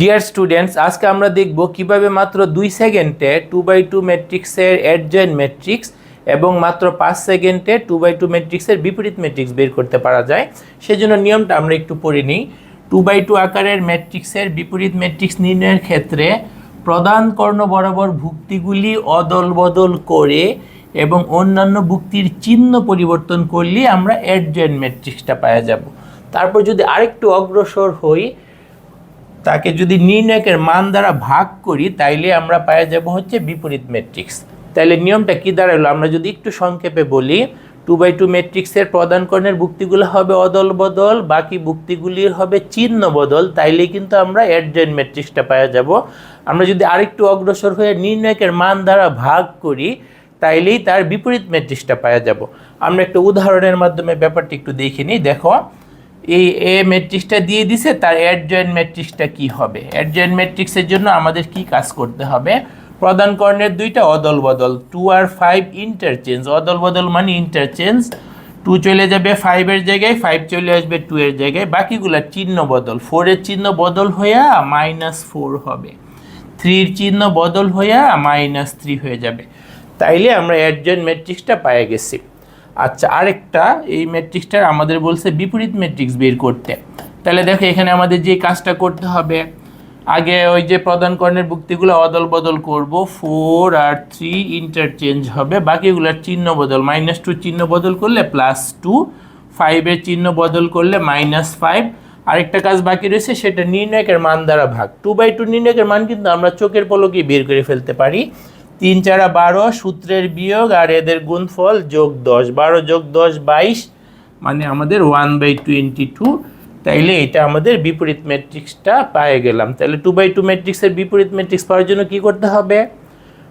Dear students আজকে আমরা দেখব কীভাবে মাত্র দুই সেকেন্ডে টু বাই টু ম্যাট্রিক্সের অ্যাডজয়েন্ট ম্যাট্রিক্স এবং মাত্র পাঁচ সেকেন্ডে টু বাই টু ম্যাট্রিক্সের বিপরীত ম্যাট্রিক্স বের করতে পারা যায়। সেজন্য নিয়মটা আমরা একটু পড়ে নিই। টু বাই টু আকারের ম্যাট্রিক্সের বিপরীত ম্যাট্রিক্স নির্ণয়ের ক্ষেত্রে প্রধান কর্ণ বরাবর ভুক্তিগুলি অদল বদল করে এবং অন্যান্য ভুক্তির চিহ্ন পরিবর্তন করলে আমরা অ্যাডজয়েন্ট ম্যাট্রিক্সটা পাওয়া যাব। তারপর যদি আরেকটু অগ্রসর হই তাকে যদি নির্ণায়কের মান দ্বারা ভাগ করি, তাইলে আমরা পাওয়া যাব হচ্ছে বিপরীত ম্যাট্রিক্স তাইলে নিয়মটা কি দাঁড়াল আমরা যদি একটু সংক্ষেপে বলি টু বাই টু ম্যাট্রিক্সের প্রদান কর্ণের ভুক্তিগুলো হবে অদল বদল, বাকি ভুক্তিগুলির হবে চিহ্ন বদল, তাইলে কিন্তু আমরা অ্যাডজয়েন্ট ম্যাট্রিক্সটা পাওয়া যাব। আমরা যদি আরেকটু অগ্রসর হয়ে নির্ণায়কের মান দ্বারা ভাগ করি, তাইলেই তার বিপরীত ম্যাট্রিক্সটা পাওয়া যাব। আমরা একটা উদাহরণের মাধ্যমে ব্যাপারটি একটু দেখে নিই। দেখো এই এ ম্যাট্রিক্সটা দিয়ে দিছে, তার অ্যাডজয়েন্ট ম্যাট্রিক্সটা কি হবে? অ্যাডজয়েন্ট ম্যাট্রিক্সের জন্য আমাদের কি কাজ করতে হবে? প্রধান কর্ণের দুইটা অদল বদল টু আর ফাইভ ইন্টারচেঞ্জ অদল বদল মানে ইন্টারচেঞ্জ টু চলে যাবে ফাইভের জায়গায় ফাইভ চলে আসবে টু এর জায়গায়। বাকিগুলার চিহ্ন বদল। ফোরের চিহ্ন বদল হইয়া মাইনাস ফোর হবে। থ্রির চিহ্ন বদল হইয়া মাইনাস থ্রি হয়ে যাবে। তাইলে আমরা অ্যাডজয়েন্ট ম্যাট্রিক্সটা পায়ে গেছি। আচ্ছা আরেকটা, এই ম্যাট্রিক্সটার আমাদের বলছে বিপরীত ম্যাট্রিক্স বের করতে। তাহলে দেখো এখানে আমাদের যে কাজটা করতে হবে, আগে ওই যে প্রদান কর্ণের অদল বদল করব ফোর আর থ্রি ইন্টারচেঞ্জ হবে, বাকিগুলোর চিহ্ন বদল মাইনাস টু চিহ্ন বদল করলে প্লাস টু ফাইভের চিহ্ন বদল করলে মাইনাস ফাইভ আরেকটা কাজ বাকি রয়েছে, সেটা নির্ণায়কের মান দ্বারা ভাগ। টু বাই টু নির্ণায়কের মান কিন্তু আমরা চোখের পলকেই বের করে ফেলতে পারি। তিন চারা বারো, সূত্রের বিয়োগ আর এদের গুণফল যোগ দশ। বারো যোগ দশ, বাইশ মানে আমাদের ওয়ান বাই টোয়েন্টি টু তাইলে এটা আমাদের বিপরীত ম্যাট্রিক্সটা পেয়ে গেলাম। তাহলে টু বাই টু ম্যাট্রিক্সের বিপরীত ম্যাট্রিক্স পাওয়ার জন্য কি করতে হবে?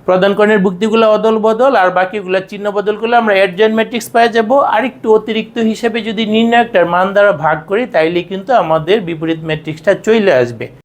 প্রদান কর্ণের ভুক্তিগুলো অদল বদল আর বাকিগুলো চিহ্ন বদল করলে আমরা অ্যাডজয়েন্ট ম্যাট্রিক্স পেয়ে যাব। আর একটু অতিরিক্ত হিসেবে যদি নির্ণায়কটার মান দ্বারা ভাগ করি, তাইলে কিন্তু আমাদের বিপরীত ম্যাট্রিক্সটা চলে আসবে।